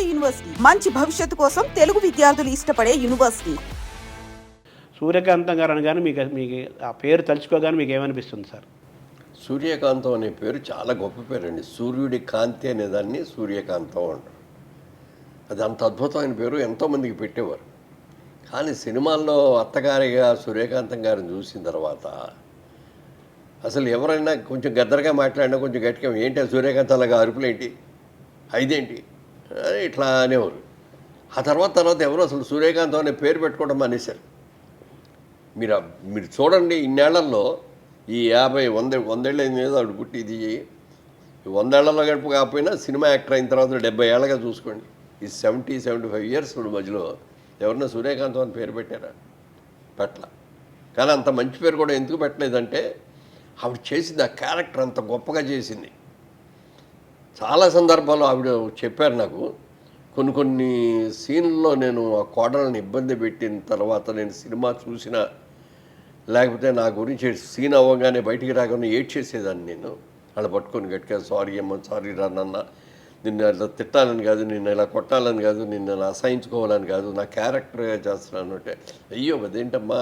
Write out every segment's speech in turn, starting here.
నాడు యూనివర్సిటీ. మంచి భవిష్యత్తు కోసం తెలుగు విద్యార్థులు ఇష్టపడే యూనివర్సిటీ. సూర్యకాంతం గారు అనగానే మీకు మీకు ఆ పేరు తలుచుకోగానే మీకు ఏమనిపిస్తుంది సార్? సూర్యకాంతం అనే పేరు చాలా గొప్ప పేరు అండి సూర్యుడి కాంతి అనే దాన్ని సూర్యకాంతం అంటారు. అది అంత అద్భుతమైన పేరు ఎంతోమందికి పెట్టేవారు. కానీ సినిమాల్లో అత్తగారిగా సూర్యకాంతం గారిని చూసిన తర్వాత అసలు ఎవరైనా కొంచెం గద్దరగా మాట్లాడినా కొంచెం గట్టిగా ఏంటి ఆ సూర్యకాంతం అలాగా అరుపులేంటి? ఐదేంటి అని ఇట్లా అనేవారు. ఆ తర్వాత తర్వాత ఎవరు అసలు సూర్యకాంత్ అనే పేరు పెట్టుకోవడం మానేశారు. మీరు మీరు చూడండి ఇన్నేళ్ళలో ఈ యాభై వంద వందేళ్ళ మీద ఆవిడ పుట్టి ఇది. వందేళ్ళలో గడుపు కాకపోయినా సినిమా యాక్టర్ అయిన తర్వాత డెబ్బై ఏళ్ళగా చూసుకోండి. ఈ సెవెంటీ సెవెంటీ ఫైవ్ ఇయర్స్ మధ్యలో ఎవరన్నా సూర్యకాంత్ అని పేరు పెట్టారా? పెట్టల. కానీ అంత మంచి పేరు కూడా ఎందుకు పెట్టలేదంటే ఆవిడ చేసింది ఆ క్యారెక్టర్ అంత గొప్పగా చేసింది. చాలా సందర్భాల్లో ఆవిడ చెప్పారు నాకు కొన్ని కొన్ని సీన్లలో నేను ఆ కోడలను ఇబ్బంది పెట్టిన తర్వాత నేను సినిమా చూసిన లేకపోతే నా గురించి సీన్ అవ్వగానే బయటికి రాగానే ఏడ్ చేసేదాన్ని నేను. అలా పట్టుకొని గట్టిగా సారీ అమ్మ సారీ రానన్న నిన్ను అలా తిట్టాలని కాదు నిన్ను ఇలా కొట్టాలని కాదు నిన్ను ఇలా అసహించుకోవాలని కాదు నా క్యారెక్టర్గా చేస్తున్నాను అంటే అయ్యో అదేంటమ్మా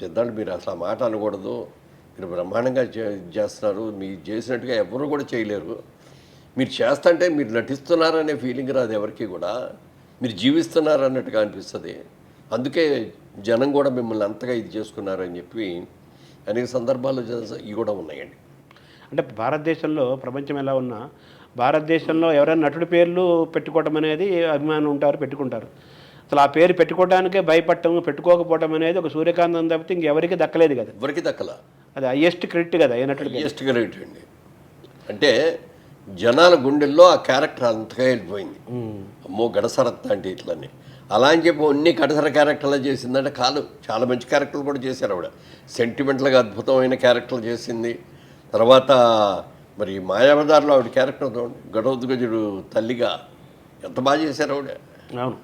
పెద్దాళ్ళు మీరు అసలు మాట అనకూడదు మీరు బ్రహ్మాండంగా చే- చేస్తున్నారు మీరు చేసినట్టుగా ఎవరు కూడా చేయలేరు మీరు చేస్తుంటే మీరు నటిస్తున్నారనే ఫీలింగ్ రాదు ఎవరికి కూడా. మీరు జీవిస్తున్నారు అన్నట్టుగా అనిపిస్తుంది. అందుకే జనం కూడా మిమ్మల్ని అంతగా ఇది చేసుకున్నారని చెప్పి అనేక సందర్భాల్లో జ- ఇవి కూడా ఉన్నాయండి. అంటే భారతదేశంలో ప్రపంచం ఎలా ఉన్నా భారతదేశంలో ఎవరైనా నటుడి పేర్లు పెట్టుకోవడం అనేది అభిమానం ఉంటారు పెట్టుకుంటారు. అసలు ఆ పేరు పెట్టుకోవడానికే భయపడటం పెట్టుకోకపోవడం అనేది ఒక సూర్యకాంతం తప్పితే ఇంకెవరికి దక్కలేదు కదా. ఎవరికి దక్కల. అది హయ్యెస్ట్ క్రెడిట్ కదా ఏ నటుడికి హైయెస్ట్ గ్రేట్ అండి. అంటే జనాల గుండెల్లో ఆ క్యారెక్టర్ అంతగా వెళ్ళిపోయింది. అమ్మో గడసరత్త అంటే ఇట్లని. అలా అని చెప్పి అన్ని కడసర క్యారెక్టర్లు చేసిందంటే కాదు చాలా మంచి క్యారెక్టర్లు కూడా చేశారు ఆవిడ. సెంటిమెంటల్గా అద్భుతమైన క్యారెక్టర్లు చేసింది. తర్వాత మరి మాయాబజార్లో ఆవిడ క్యారెక్టర్ చూడండి. తల్లిగా ఎంత బాగా చేశారు ఆవిడ. అవును.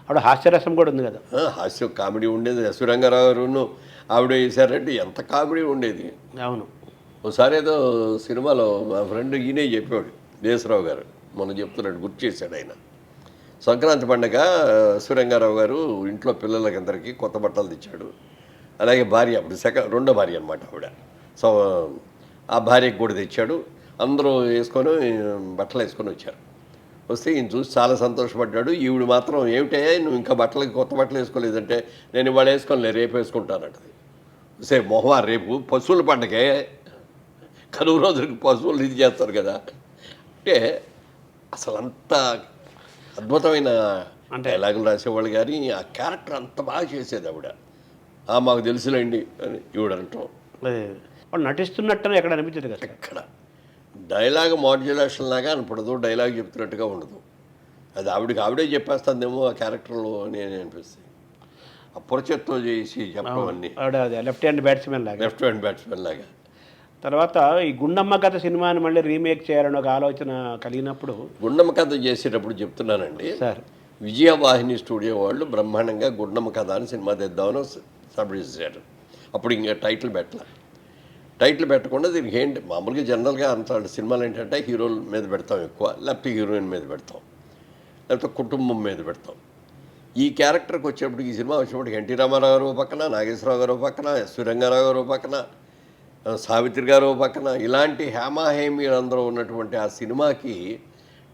ఆవిడ హాస్యరసం కూడా ఉంది కదా. హాస్యం కామెడీ ఉండేది. యశ్వరంగారావు గారును ఆవిడ వేశారంటే ఎంత కామెడీ ఉండేది. అవును. ఒకసారి ఏదో సినిమాలో మా ఫ్రెండ్ ఈయనే చెప్పాడు దేశరావు గారు. మొన్న చెప్తున్నాడు గుర్తు చేశాడు ఆయన. సంక్రాంతి పండగ సురంగారావు గారు ఇంట్లో పిల్లలకి అందరికీ కొత్త బట్టలు తెచ్చాడు. అలాగే భార్య అప్పుడు సెకండ్ రెండో భార్య అనమాట ఆవిడ. సో ఆ భార్యకి కూడా తెచ్చాడు. అందరూ వేసుకొని బట్టలు వేసుకొని వచ్చారు. వస్తే ఈయన చూసి చాలా సంతోషపడ్డాడు. ఈవిడు మాత్రం ఏమిటే నువ్వు ఇంకా బట్టలకి కొత్త బట్టలు వేసుకోలేదంటే నేను ఇవాళ వేసుకోలే రేపు వేసుకుంటానంటది. సే మొహవారు రేపు పశువుల పండగే కనుమ రోజులకి పశువులు ఇది చేస్తారు కదా. అంటే అసలు అంత అద్భుతమైన అంటే డైలాగులు రాసేవాళ్ళు కానీ ఆ క్యారెక్టర్ అంత బాగా చేసేది ఆవిడ. "ఆ, మాకు తెలుసులేండి అని ఈవిడ అంటాం. నటిస్తున్నట్టు ఎక్కడ అనిపించదు కదా. ఎక్కడ? డైలాగ్ మాడ్యులేషన్ లాగా అనిపడదు డైలాగ్ చెప్తున్నట్టుగా ఉండదు. అది ఆవిడకి ఆవిడే చెప్పేస్తుందేమో ఆ క్యారెక్టర్లో అని అని అనిపిస్తుంది అప్పురచేత్తో చేసి చెప్పడం అన్ని. లెఫ్ట్ హ్యాండ్ బ్యాట్స్మెన్ లాగా. లెఫ్ట్ హ్యాండ్ బ్యాట్స్మెన్ లాగా. తర్వాత ఈ గుండమ్మ కథ సినిమాని మళ్ళీ రీమేక్ చేయాలని ఒక ఆలోచన కలిగినప్పుడు గుండమ్మ కథ చేసేటప్పుడు చెప్తున్నానండి. సార్. విజయవాహిని స్టూడియో వాళ్ళు బ్రహ్మాండంగా గుండమ్మ కథ అని సినిమా తెద్దామని సబ్మిట్ చేశారు అప్పుడు ఇంకా టైటిల్ పెట్టలే. టైటిల్ పెట్టకుండా దీనికి ఏంటి? మామూలుగా జనరల్గా అంత సినిమాలు ఏంటంటే హీరోల మీద పెడతాం ఎక్కువ లేకపోతే హీరోయిన్ మీద పెడతాం లేకపోతే కుటుంబం మీద పెడతాం. ఈ క్యారెక్టర్కి వచ్చేప్పటికి ఈ సినిమా వచ్చినప్పటికి ఎన్టీ రామారావు గారు పక్కన నాగేశ్వరరావు గారు పక్కన ఎస్ రంగారావు గారు పక్కన సావిత్రి గారు పక్కన ఇలాంటి హేమాహేమీలందరూ ఉన్నటువంటి ఆ సినిమాకి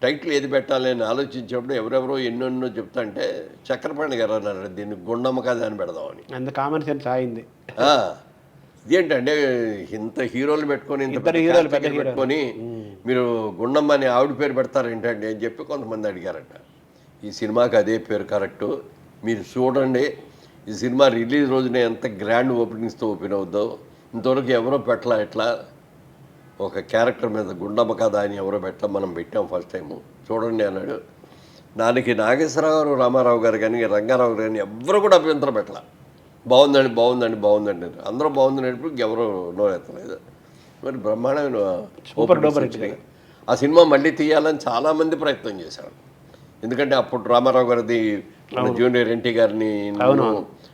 టైటిల్ ఏది పెట్టాలి అని ఆలోచించినప్పుడు ఎవరెవరో ఎన్నెన్నో చెప్తాంటే చక్రపాణి గారు అన్నారు దీన్ని గుండమ్మ కథ అని పెడదామని. అంత కామన్ సెన్స్ ఆయింది ఆ, ఇదేంటంటే ఇంత హీరోలు పెట్టుకొని ఇంత హీరోలు, పెట్టుకొని మీరు గుండమ్మ అని ఆవిడ పేరు పెడతారేంటండి అని చెప్పి కొంతమంది అడిగారట. ఈ సినిమాకి అదే పేరు కరెక్టు. మీరు చూడండి ఈ సినిమా రిలీజ్ రోజున ఎంత గ్రాండ్ ఓపెనింగ్స్తో ఓపెన్ అవుద్దో ఇంతవరకు ఎవరో పెట్టలా ఎట్లా ఒక క్యారెక్టర్ మీద గుండమ్మ కథ అని ఎవరో పెట్టాం మనం పెట్టాం ఫస్ట్ టైము. చూడండి అన్నాడు. దానికి నాగేశ్వరరావు గారు రామారావు గారు కానీ రంగారావు గారు కానీ ఎవరు కూడా అభ్యంతరం పెట్టలా. బాగుందండి బాగుందండి బాగుందండి. అందరూ బాగుందని చెప్పి ఎవరు నోరెత్తలేదు మరి బ్రహ్మాండమైన hit వచ్చినాయి. ఆ సినిమా మళ్ళీ తీయాలని చాలామంది ప్రయత్నం చేశారు. ఎందుకంటే అప్పుడు రామారావు గారిది జూనియర్ ఎన్టీ గారిని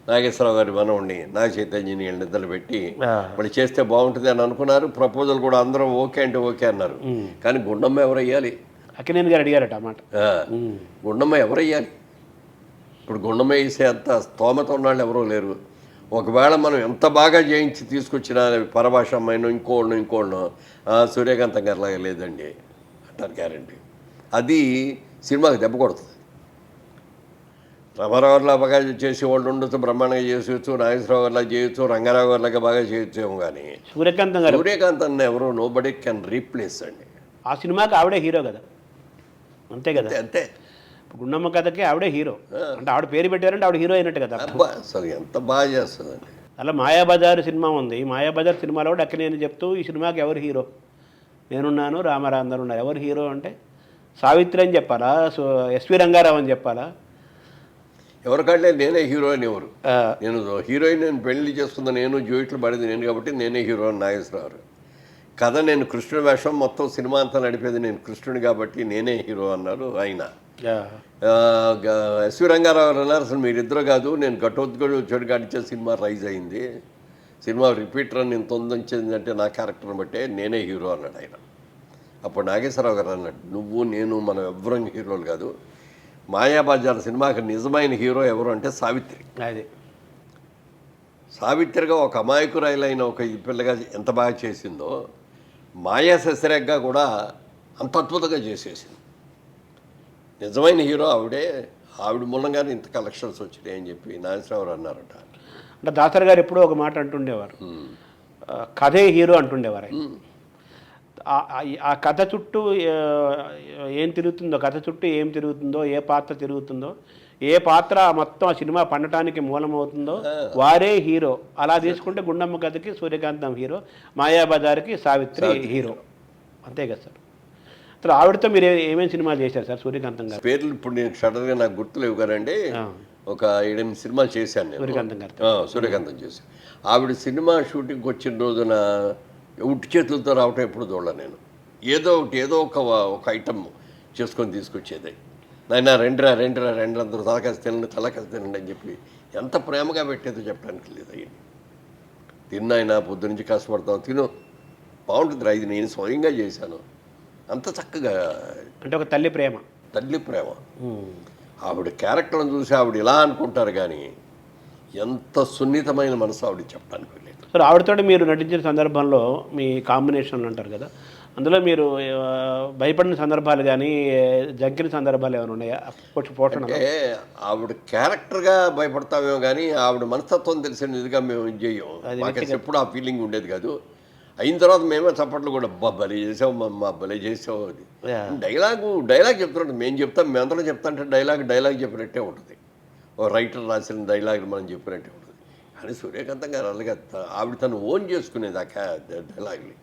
నాగేశ్వరరావు గారి మనవుడిని నాగ చైతన్యని నిద్రలు పెట్టి ఆ. మళ్ళీ చేస్తే బాగుంటుంది అని అనుకున్నారు. ప్రపోజల్ కూడా అందరం ఓకే అంటే ఓకే అన్నారు. కానీ గుండమ్మ ఎవరు వేయాలి అక్కినేని గారు అడిగారట ఆ మాట. ఆ, గుండమ్మ ఎవరయ్యాలి ఇప్పుడు గుండమ్మ వేసే అంత స్తోమత ఉన్నాళ్ళు ఎవరూ లేరు. ఒకవేళ మనం ఎంత బాగా చేయించి తీసుకొచ్చినా పరభాష అమ్మాయినో ఇంకోళ్ళను ఇంకోళ్ళను సూర్యకాంతం గారిలాగా లేదండి. అంటారు గ్యారంటీ. అది సినిమాకి దెబ్బ కొడుతుంది. రామారావులా బాగా చేసే వాళ్ళు ఉండొచ్చు బ్రహ్మాండంగా చేసేయచ్చు నాగేశ్వరరావు గారిలా చేయొచ్చు రంగారావు గారిలాగా బాగా చేయొచ్చేమో కానీ సూర్యకాంతం గారు. సూర్యకాంత్ అన్న ఎవరు? నో బడీ కెన్ రీప్లేస్ అండి. ఆ సినిమాకి ఆవిడే హీరో కదా. అంతే కదా. అంతే గుండమ్మ కథకి ఆవిడే హీరో. అంటే ఆవిడ పేరు పెట్టారంటే ఆవిడ హీరో అయినట్టు కదా అసలు ఎంత బాగా చేస్తుందండి. అలా మాయాబజార్ సినిమా ఉంది. మాయాబజార్ సినిమాలో కూడా అక్కినేని చెప్తూ ఈ సినిమాకి ఎవరు హీరో? నేనున్నాను రామారావు అందరూ ఉన్నారు. ఎవరు హీరో అంటే సావిత్రి అని చెప్పాలా? ఎస్వి రంగారావు అని చెప్పాలా? ఎవరికంటే నేనే హీరో ఎవరు? నేను హీరోయిన్ నేను పెళ్ళి చేసుకున్న నేను జోయిట్లు పడింది నేను కాబట్టి నేనే హీరో అని నాగేశ్వరరావు. కథ నేను కృష్ణుడి వేషం మొత్తం సినిమా అంతా నడిపేది నేను కృష్ణుడి కాబట్టి నేనే హీరో అన్నారు ఆయన. ఎస్వి రంగారావు గారు అన్నారు అసలు మీరిద్దరు కాదు నేను ఘటోద్గడు చెడు గడిచే సినిమా రైజ్ అయింది. సినిమా రిపీటర్ అని నేను తొందరించిందంటే నా క్యారెక్టర్ని బట్టే నేనే హీరో అన్నాడు ఆయన. అప్పుడు నాగేశ్వరరావు గారు అన్నాడు నువ్వు నేను మనం ఎవ్వరం హీరోలు కాదు. మాయాబజార్ సినిమాకి నిజమైన హీరో ఎవరు అంటే సావిత్రి. అది. సావిత్రిగా ఒక అమాయకురాలైన ఒక పిల్లగా ఎంత బాగా చేసిందో మాయా శశిరేఖగా కూడా అంత అద్భుతంగా చేసేసింది. నిజమైన హీరో ఆవిడే ఆవిడ మూలంగానే ఇంత కలెక్షన్స్ వచ్చినాయి అని చెప్పి నాగేశ్వరరావు అన్నారట. అంటే దాసర్ గారు ఎప్పుడూ ఒక మాట అంటుండేవారు. కథే హీరో అంటుండేవారు. ఆ- కథ చుట్టూ ఏం తిరుగుతుందో కథ చుట్టూ ఏం తిరుగుతుందో ఏ పాత్ర తిరుగుతుందో ఏ పాత్ర మొత్తం ఆ సినిమా పండటానికి మూలమవుతుందో వారే హీరో. అలా తీసుకుంటే గుండమ్మ కథకి సూర్యకాంతం హీరో మాయాబజార్కి సావిత్రి హీరో. అంతే కదా సార్. అసలు ఆవిడతో మీరు ఏమేమి సినిమాలు చేశారు సార్ సూర్యకాంతం గారు? పేర్లు ఇప్పుడు నేను సడన్గా నాకు గుర్తులేవు కదండి. ఒక ఏడెనిమిది సినిమాలు చేశాను నేను. సూర్యకాంతం గారు సూర్యకాంతం చేసి ఆవిడ సినిమా షూటింగ్కి వచ్చిన రోజున ఉట్టి చేతులతో రావటం ఎప్పుడు చూడలే నేను. ఏదో ఒకటి ఏదో ఒక ఒక ఐటమ్ చేసుకొని తీసుకొచ్చేది. నాయన రెండురా రెండురా రెండు అందరూ తలకాసి తినండి తలకాసి తినండి అని చెప్పి ఎంత ప్రేమగా పెట్టేదో చెప్పడానికి లేదు అయ్యింది తిన్నాయినా పొద్దు నుంచి కష్టపడతాం తిను బాగుంటుంది ఇది నేను స్వయంగా చేశాను. అంత చక్కగా అంటే ఒక తల్లి ప్రేమ. తల్లి ప్రేమ. ఆవిడ క్యారెక్టర్ని చూసి ఆవిడ ఇలా అనుకుంటారు కానీ ఎంత సున్నితమైన మనసు ఆవిడ చెప్పడానికి సార్ ఆవిడతో మీరు నటించిన సందర్భంలో మీ కాంబినేషన్లు అంటారు కదా అందులో మీరు భయపడిన సందర్భాలు కానీ జంకిన సందర్భాలు ఏమైనా ఉన్నాయా? పోష- పోషణ ఆవిడ క్యారెక్టర్గా భయపడతామేమో కానీ ఆవిడ మనస్తత్వం తెలిసిన ఇదిగా మేము అసలు ఎప్పుడు ఆ ఫీలింగ్ ఉండేది కాదు. అయిన తర్వాత మేమే చప్పట్లు కూడా అబ్బా భలే చేసావు మా భలే చేసావు అది. డైలాగు డైలాగ్ చెప్తున్నాడు మేము చెప్తాం. మేము అందరం చెప్తా అంటే డైలాగ్ డైలాగ్ చెప్పినట్టే ఉంటుంది. ఓ రైటర్ రాసిన డైలాగ్ మనం చెప్పినట్టే కానీ సూర్యకాంతం గారు అలాగే ఆవిడ తను ఓన్ చేసుకునేది ఆ డైలాగ్ని.